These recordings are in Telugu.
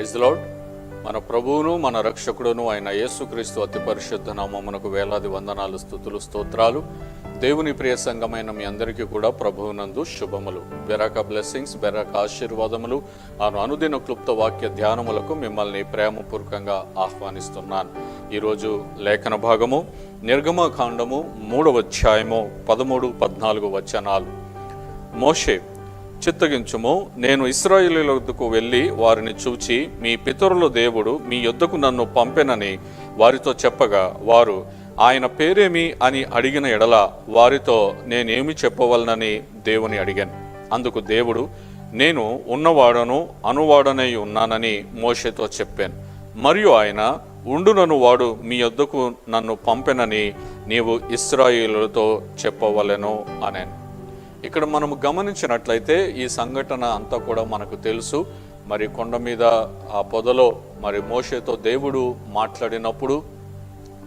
ప్రైజ్ లాడ్ మన ప్రభువును మన రక్షకుడును అయిన యేసుక్రీస్తు అతి పరిశుద్ధ నామమునకు వేలాది వందనాలు స్థుతులు స్తోత్రాలు. దేవుని ప్రియ సంఘమైన మీ అందరికీ కూడా ప్రభువునందు శుభములు. బెరాక బ్లెస్సింగ్స్ బెరాక ఆశీర్వాదములు. ఆను అనుదిన క్లుప్త వాక్య ధ్యానములకు మిమ్మల్ని ప్రేమపూర్వకంగా ఆహ్వానిస్తున్నాను. ఈరోజు లేఖన భాగము నిర్గమకాండము మూడవ అధ్యాయము పదమూడు పద్నాలుగు వచనాలు. మోషే చిత్తగించుము. నేను ఇస్రాయేలీల వెళ్ళి వారిని చూచి మీ పితరుల దేవుడు మీ యొద్దకు నన్ను పంపెనని వారితో చెప్పగా వారు ఆయన పేరేమి? అని అడిగిన ఎడల వారితో నేనేమి చెప్పవలనని దేవుని అడిగాను. అందుకు దేవుడు నేను ఉన్నవాడను అనువాడనై ఉన్నానని మోషేతో చెప్పాను. మరియు ఆయన ఉండునను వాడు మీ యొద్దకు నన్ను పంపెనని నీవు ఇస్రాయిలతో చెప్పవలెను అనేను. ఇక్కడ మనము గమనించినట్లయితే ఈ సంఘటన అంతా కూడా మనకు తెలుసు. మరి కొండ మీద ఆ పొదలో మరి మోషేతో దేవుడు మాట్లాడినప్పుడు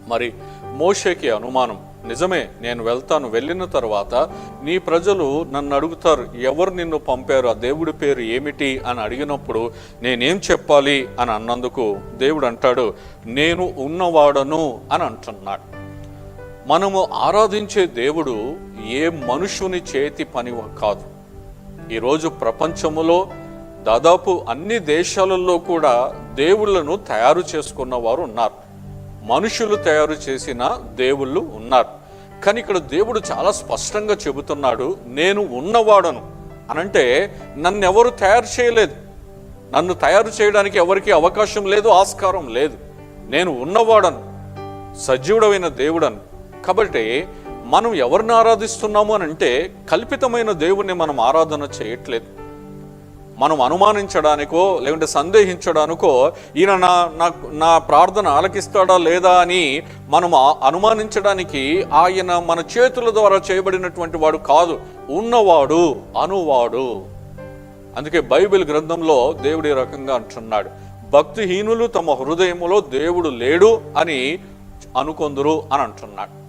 మరి మోషేకి అనుమానం నిజమే నేను వెళ్తాను. వెళ్ళిన తర్వాత నీ ప్రజలు నన్ను అడుగుతారు ఎవరు నిన్ను పంపారు ఆ దేవుడి పేరు ఏమిటి? అని అడిగినప్పుడు నేనేం చెప్పాలి? అని అన్నందుకు దేవుడు అంటాడు నేను ఉన్నవాడను అని అంటున్నాడు. మనము ఆరాధించే దేవుడు ఏ మనుషుని చేతి పని కాదు. ఈరోజు ప్రపంచములో దాదాపు అన్ని దేశాలలో కూడా దేవుళ్ళను తయారు చేసుకున్న వారు ఉన్నారు. మనుషులు తయారు చేసిన దేవుళ్ళు ఉన్నారు. కానీ ఇక్కడ దేవుడు చాలా స్పష్టంగా చెబుతున్నాడు నేను ఉన్నవాడను. అనంటే నన్ను ఎవరు తయారు చేయలేదు. నన్ను తయారు చేయడానికి ఎవరికి అవకాశం లేదు ఆస్కారం లేదు. నేను ఉన్నవాడను సజీవుడమైన దేవుడను. కాబట్టి మనం ఎవరిని ఆరాధిస్తున్నాము అని అంటే కల్పితమైన దేవుణ్ణి మనం ఆరాధన చేయట్లేదు. మనం అనుమానించడానికో లేకుంటే సందేహించడానికో ఈయన నా నా నా ప్రార్థన ఆలకిస్తాడా లేదా అని మనం అనుమానించడానికి ఆయన మన చేతుల ద్వారా చేయబడినటువంటి వాడు కాదు ఉన్నవాడు అనువాడు. అందుకే బైబిల్ గ్రంథంలో దేవుడు ఈ రకంగా అంటున్నాడు భక్తిహీనులు తమ హృదయములో దేవుడు లేడు అని అనుకొందురు అని అంటున్నాడు.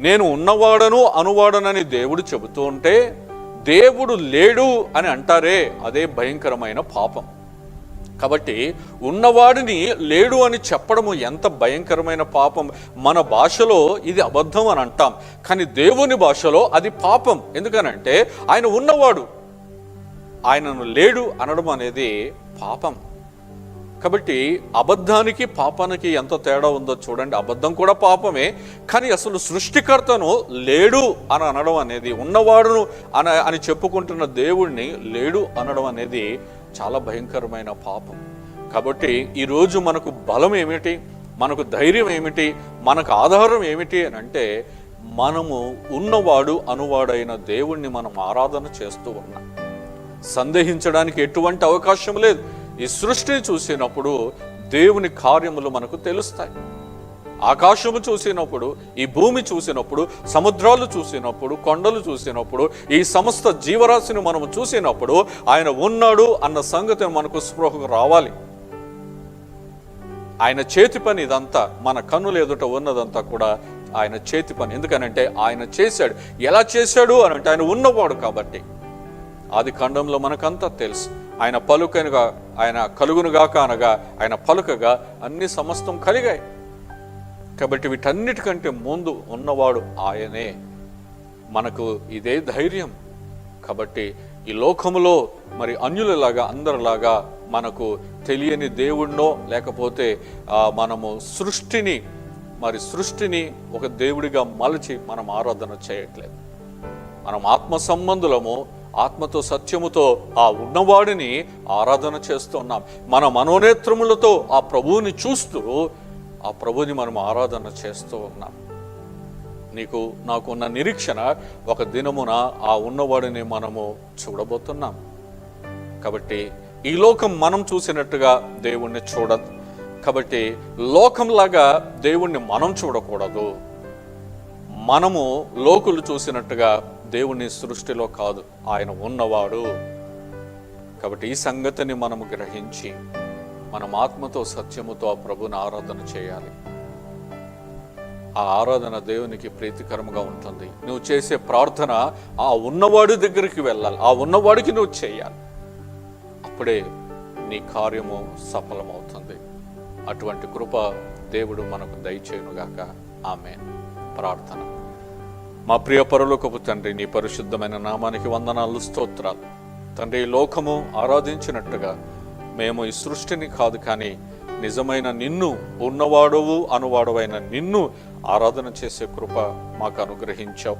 నేను ఉన్నవాడను అనువాడనని దేవుడు చెబుతూ ఉంటే దేవుడు లేడు అని అంటారే అదే భయంకరమైన పాపం. కాబట్టి ఉన్నవాడిని లేడు అని చెప్పడము ఎంత భయంకరమైన పాపం? మన భాషలో ఇది అబద్ధం అని అంటాం. కానీ దేవుని భాషలో అది పాపం. ఎందుకనంటే ఆయన ఉన్నవాడు. ఆయనను లేడు అనడం అనేది పాపం. కాబట్టి అబద్ధానికి పాపానికి ఎంత తేడా ఉందో చూడండి. అబద్ధం కూడా పాపమే కానీ అసలు సృష్టికర్తను లేడు అని అనడం అనేది ఉన్నవాడును అన అని చెప్పుకుంటున్న దేవుణ్ణి లేడు అనడం అనేది చాలా భయంకరమైన పాపం. కాబట్టి ఈరోజు మనకు బలం ఏమిటి? మనకు ధైర్యం ఏమిటి? మనకు ఆధారం ఏమిటి అని అంటే మనము ఉన్నవాడు అనువాడైన దేవుణ్ణి మనం ఆరాధన చేస్తూ ఉన్నాం. సందేహించడానికి ఎటువంటి అవకాశం లేదు. ఈ సృష్టిని చూసినప్పుడు దేవుని కార్యములు మనకు తెలుస్తాయి. ఆకాశము చూసినప్పుడు ఈ భూమి చూసినప్పుడు సముద్రాలు చూసినప్పుడు కొండలు చూసినప్పుడు ఈ సమస్త జీవరాశిని మనము చూసినప్పుడు ఆయన ఉన్నాడు అన్న సంగతి మనకు స్పృహకు రావాలి. ఆయన చేతి పని ఇదంతా మన కన్నుల ఎదుట ఉన్నదంతా కూడా ఆయన చేతి పని. ఎందుకనంటే ఆయన చేశాడు. ఎలా చేశాడు అని అంటే ఆయన ఉన్నవాడు కాబట్టి. ఆది ఖండంలో మనకంతా తెలుసు. ఆయన పలుకనుగా ఆయన కలుగునుగాక అనగా ఆయన పలుకగా అన్ని సమస్తం కలిగాయి. కాబట్టి వీటన్నిటికంటే ముందు ఉన్నవాడు ఆయనే. మనకు ఇదే ధైర్యం. కాబట్టి ఈ లోకములో మరి అన్యులలాగా అందరిలాగా మనకు తెలియని దేవుణ్ణో లేకపోతే మనము సృష్టిని మరి సృష్టిని ఒక దేవుడిగా మలచి మనం ఆరాధన చేయట్లేదు. మనం ఆత్మ సంబంధులము ఆత్మతో సత్యముతో ఆ ఉన్నవాడిని ఆరాధన చేస్తున్నాం మన మనోనేత్రములతో ఆ ప్రభువుని చూస్తూ ఆ ప్రభుని మనం ఆరాధన చేస్తూ ఉన్నాం. నీకు నాకున్న నిరీక్షణ ఒక దినమున ఆ ఉన్నవాడిని మనము చూడబోతున్నాం. కాబట్టి ఈ లోకం మనం చూసినట్టుగా దేవుణ్ణి చూడదు కాబట్టి లోకంలాగా దేవుణ్ణి మనం చూడకూడదు. మనము లోకులు చూసినట్టుగా దేవుని సృష్టిలో కాదు ఆయన ఉన్నవాడు. కాబట్టి ఈ సంగతిని మనము గ్రహించి మనం ఆత్మతో సత్యముతో ఆ ప్రభుని ఆరాధన చేయాలి. ఆ ఆరాధన దేవునికి ప్రీతికరంగా ఉంటుంది. నువ్వు చేసే ప్రార్థన ఆ ఉన్నవాడి దగ్గరికి వెళ్ళాలి. ఆ ఉన్నవాడికి నువ్వు చేయాలి. అప్పుడే నీ కార్యము సఫలమవుతుంది. అటువంటి కృప దేవుడు మనకు దయచేయునుగాక. ఆమె ప్రార్థన. మా ప్రియ పరలోకపు తండ్రి నీ పరిశుద్ధమైన నామానికి వందనాలు స్తోత్రాలు. తండ్రి లోకము ఆరాధించినట్టుగా మేము ఈ సృష్టిని కాదు కానీ నిజమైన నిన్ను ఉన్నవాడవు అనువాడవైన నిన్ను ఆరాధన చేసే కృప మాకు అనుగ్రహించావు.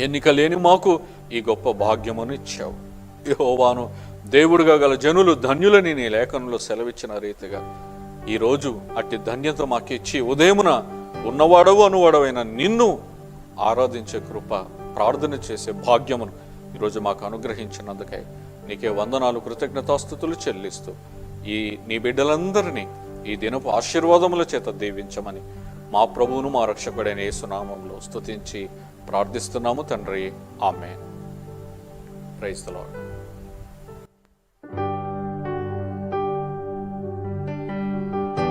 ఎన్నిక లేని మాకు ఈ గొప్ప భాగ్యమును ఇచ్చావు. యెహోవాను దేవుడుగా గల జనులు ధన్యులని నీ లేఖనంలో సెలవిచ్చిన రీతిగా ఈరోజు అట్టి ధన్యత మాకిచ్చి ఉదయమున ఉన్నవాడవు అనువాడవైన నిన్ను ఆరాధించే కృప ప్రార్థన చేసే భాగ్యమును ఈరోజు మాకు అనుగ్రహించినందుకై నీకే వందనాలు కృతజ్ఞతాస్థుతులు చెల్లిస్తూ ఈ నీ బిడ్డలందరినీ ఈ దినపు ఆశీర్వాదముల చేత దీవించమని మా ప్రభువును మా రక్షకుడైన యేసునామంలో స్తుతించి ప్రార్థిస్తున్నాము తండ్రి. ఆమె ప్రైజ్